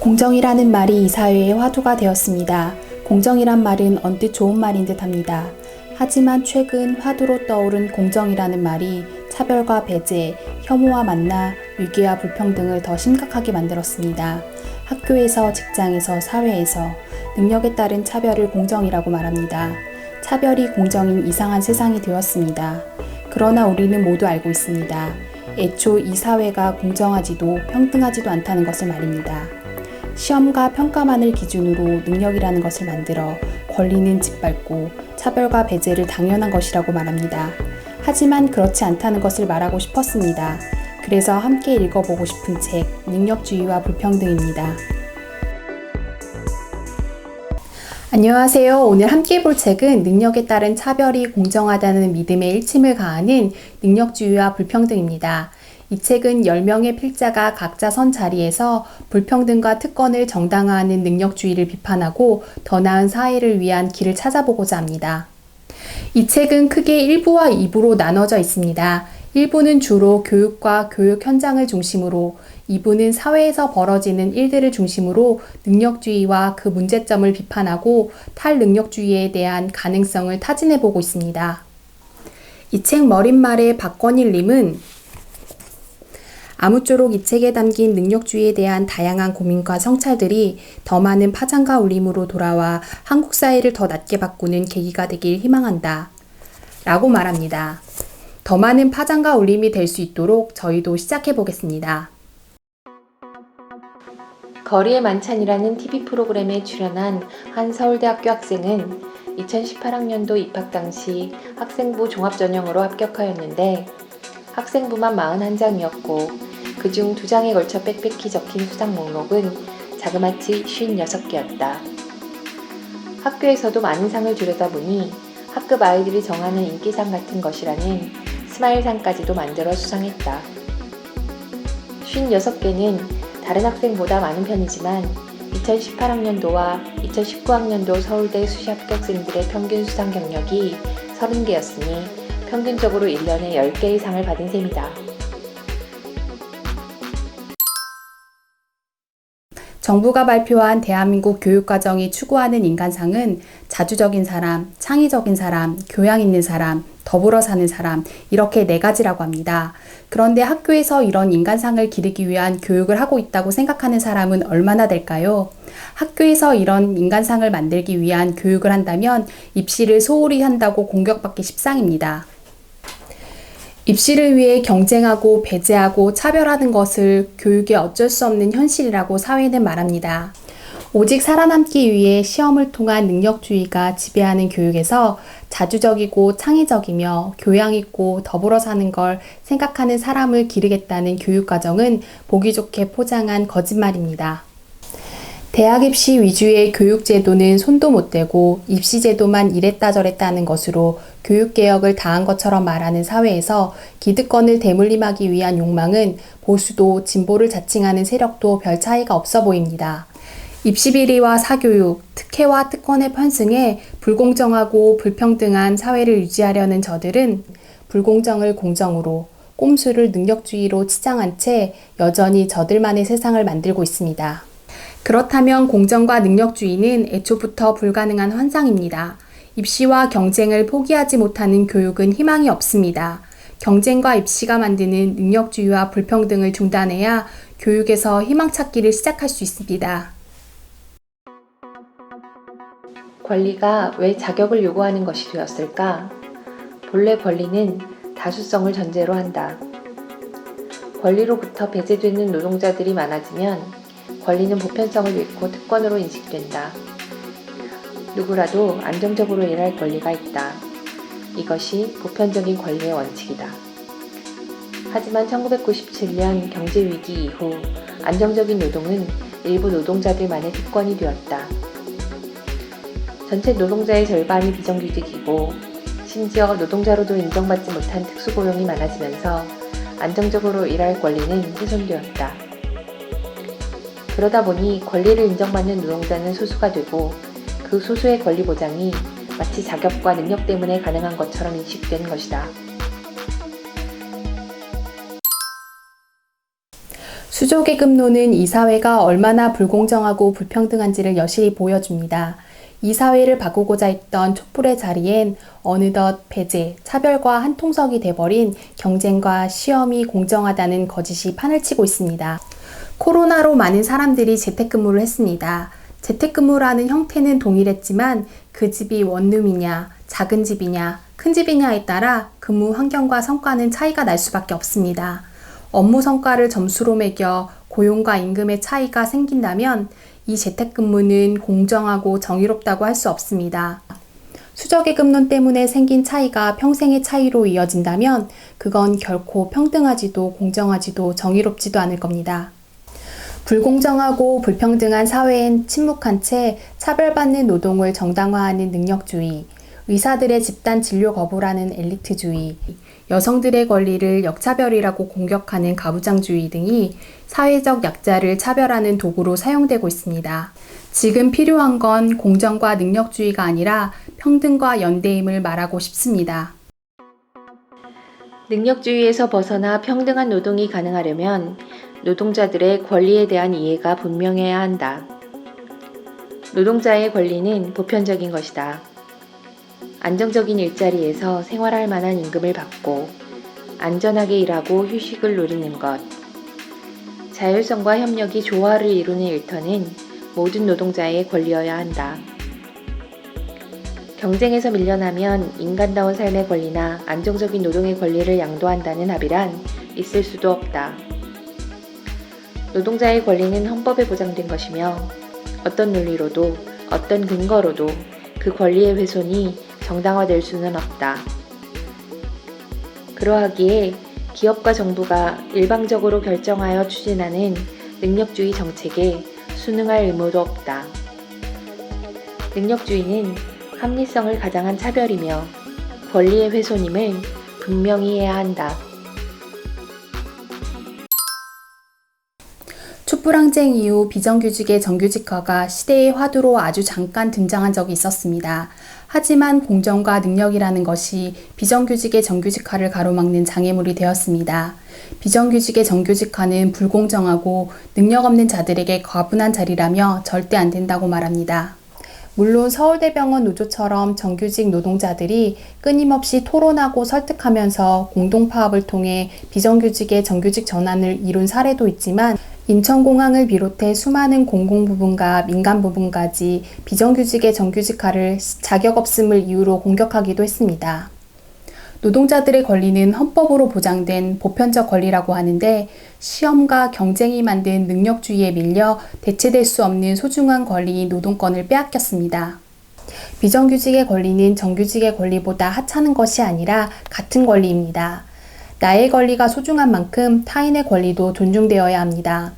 공정이라는 말이 이 사회의 화두가 되었습니다. 공정이란 말은 언뜻 좋은 말인 듯 합니다. 하지만 최근 화두로 떠오른 공정이라는 말이 차별과 배제, 혐오와 만나 위기와 불평등을 더 심각하게 만들었습니다. 학교에서, 직장에서, 사회에서 능력에 따른 차별을 공정이라고 말합니다. 차별이 공정인 이상한 세상이 되었습니다. 그러나 우리는 모두 알고 있습니다. 애초 이 사회가 공정하지도 평등하지도 않다는 것을 말입니다. 시험과 평가만을 기준으로 능력이라는 것을 만들어 권리는 짓밟고 차별과 배제를 당연한 것이라고 말합니다. 하지만 그렇지 않다는 것을 말하고 싶었습니다. 그래서 함께 읽어보고 싶은 책, 능력주의와 불평등입니다. 안녕하세요. 오늘 함께 볼 책은 능력에 따른 차별이 공정하다는 믿음에 일침을 가하는 능력주의와 불평등입니다. 이 책은 10명의 필자가 각자 선 자리에서 불평등과 특권을 정당화하는 능력주의를 비판하고 더 나은 사회를 위한 길을 찾아보고자 합니다. 이 책은 크게 1부와 2부로 나눠져 있습니다. 1부는 주로 교육과 교육 현장을 중심으로 2부는 사회에서 벌어지는 일들을 중심으로 능력주의와 그 문제점을 비판하고 탈능력주의에 대한 가능성을 타진해 보고 있습니다. 이 책 머릿말의 박권일님은 아무쪼록 이 책에 담긴 능력주의에 대한 다양한 고민과 성찰들이 더 많은 파장과 울림으로 돌아와 한국 사회를 더 낮게 바꾸는 계기가 되길 희망한다. 라고 말합니다. 더 많은 파장과 울림이 될 수 있도록 저희도 시작해 보겠습니다. 거리의 만찬이라는 TV 프로그램에 출연한 한 서울대학교 학생은 2018학년도 입학 당시 학생부 종합전형으로 합격하였는데 학생부만 41장이었고 그중 두 장에 걸쳐 빽빽히 적힌 수상 목록은 자그마치 56개였다. 학교에서도 많은 상을 들여다보니 학급 아이들이 정하는 인기상 같은 것이라는 스마일상까지도 만들어 수상했다. 56개는 다른 학생보다 많은 편이지만 2018학년도와 2019학년도 서울대 수시 합격생들의 평균 수상 경력이 30개였으니 평균적으로 1년에 10개의 상을 받은 셈이다. 정부가 발표한 대한민국 교육과정이 추구하는 인간상은 자주적인 사람, 창의적인 사람, 교양 있는 사람, 더불어 사는 사람, 이렇게 네 가지라고 합니다. 그런데 학교에서 이런 인간상을 기르기 위한 교육을 하고 있다고 생각하는 사람은 얼마나 될까요? 학교에서 이런 인간상을 만들기 위한 교육을 한다면 입시를 소홀히 한다고 공격받기 십상입니다. 입시를 위해 경쟁하고 배제하고 차별하는 것을 교육의 어쩔 수 없는 현실이라고 사회는 말합니다. 오직 살아남기 위해 시험을 통한 능력주의가 지배하는 교육에서 자주적이고 창의적이며 교양있고 더불어 사는 걸 생각하는 사람을 기르겠다는 교육과정은 보기 좋게 포장한 거짓말입니다. 대학 입시 위주의 교육제도는 손도 못 대고 입시제도만 이랬다 저랬다 하는 것으로 교육개혁을 다한 것처럼 말하는 사회에서 기득권을 대물림하기 위한 욕망은 보수도 진보를 자칭하는 세력도 별 차이가 없어 보입니다. 입시 비리와 사교육, 특혜와 특권의 편승에 불공정하고 불평등한 사회를 유지하려는 저들은 불공정을 공정으로, 꼼수를 능력주의로 치장한 채 여전히 저들만의 세상을 만들고 있습니다. 그렇다면 공정과 능력주의는 애초부터 불가능한 환상입니다. 입시와 경쟁을 포기하지 못하는 교육은 희망이 없습니다. 경쟁과 입시가 만드는 능력주의와 불평등을 중단해야 교육에서 희망 찾기를 시작할 수 있습니다. 권리가 왜 자격을 요구하는 것이 되었을까? 본래 권리는 다수성을 전제로 한다. 권리로부터 배제되는 노동자들이 많아지면 권리는 보편성을 잃고 특권으로 인식된다. 누구라도 안정적으로 일할 권리가 있다. 이것이 보편적인 권리의 원칙이다. 하지만 1997년 경제위기 이후 안정적인 노동은 일부 노동자들만의 특권이 되었다. 전체 노동자의 절반이 비정규직이고 심지어 노동자로도 인정받지 못한 특수고용이 많아지면서 안정적으로 일할 권리는 훼손되었다. 그러다 보니 권리를 인정받는 노동자는 소수가 되고 그 소수의 권리 보장이 마치 자격과 능력 때문에 가능한 것처럼 인식된 것이다. 수조계급론은 이 사회가 얼마나 불공정하고 불평등한지를 여실히 보여줍니다. 이 사회를 바꾸고자 했던 촛불의 자리엔 어느덧 배제, 차별과 한통속이 돼버린 경쟁과 시험이 공정하다는 거짓이 판을 치고 있습니다. 코로나로 많은 사람들이 재택근무를 했습니다. 재택근무라는 형태는 동일했지만 그 집이 원룸이냐, 작은 집이냐, 큰 집이냐에 따라 근무 환경과 성과는 차이가 날 수밖에 없습니다. 업무 성과를 점수로 매겨 고용과 임금의 차이가 생긴다면 이 재택근무는 공정하고 정의롭다고 할 수 없습니다. 수적의급론 때문에 생긴 차이가 평생의 차이로 이어진다면 그건 결코 평등하지도 공정하지도 정의롭지도 않을 겁니다. 불공정하고 불평등한 사회엔 침묵한 채 차별받는 노동을 정당화하는 능력주의, 의사들의 집단 진료 거부라는 엘리트주의, 여성들의 권리를 역차별이라고 공격하는 가부장주의 등이 사회적 약자를 차별하는 도구로 사용되고 있습니다. 지금 필요한 건 공정과 능력주의가 아니라 평등과 연대임을 말하고 싶습니다. 능력주의에서 벗어나 평등한 노동이 가능하려면 노동자들의 권리에 대한 이해가 분명해야 한다. 노동자의 권리는 보편적인 것이다. 안정적인 일자리에서 생활할 만한 임금을 받고 안전하게 일하고 휴식을 누리는 것. 자율성과 협력이 조화를 이루는 일터는 모든 노동자의 권리여야 한다. 경쟁에서 밀려나면 인간다운 삶의 권리나 안정적인 노동의 권리를 양도한다는 합의란 있을 수도 없다. 노동자의 권리는 헌법에 보장된 것이며 어떤 논리로도 어떤 근거로도 그 권리의 훼손이 정당화될 수는 없다. 그러하기에 기업과 정부가 일방적으로 결정하여 추진하는 능력주의 정책에 순응할 의무도 없다. 능력주의는 합리성을 가장한 차별이며 권리의 훼손임을 분명히 해야 한다. 촛불항쟁 이후 비정규직의 정규직화가 시대의 화두로 아주 잠깐 등장한 적이 있었습니다. 하지만 공정과 능력이라는 것이 비정규직의 정규직화를 가로막는 장애물이 되었습니다. 비정규직의 정규직화는 불공정하고 능력 없는 자들에게 과분한 자리라며 절대 안 된다고 말합니다. 물론 서울대병원 노조처럼 정규직 노동자들이 끊임없이 토론하고 설득하면서 공동파업을 통해 비정규직의 정규직 전환을 이룬 사례도 있지만 인천공항을 비롯해 수많은 공공부문과 민간부문까지 비정규직의 정규직화를 자격 없음을 이유로 공격하기도 했습니다. 노동자들의 권리는 헌법으로 보장된 보편적 권리라고 하는데 시험과 경쟁이 만든 능력주의에 밀려 대체될 수 없는 소중한 권리인 노동권을 빼앗겼습니다. 비정규직의 권리는 정규직의 권리보다 하찮은 것이 아니라 같은 권리입니다. 나의 권리가 소중한 만큼 타인의 권리도 존중되어야 합니다.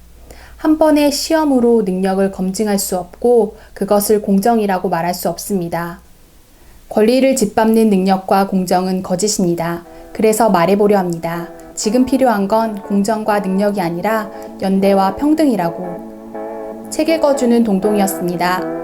한 번의 시험으로 능력을 검증할 수 없고 그것을 공정이라고 말할 수 없습니다. 권리를 짓밟는 능력과 공정은 거짓입니다. 그래서 말해보려 합니다. 지금 필요한 건 공정과 능력이 아니라 연대와 평등이라고. 책 읽어주는 동동이었습니다.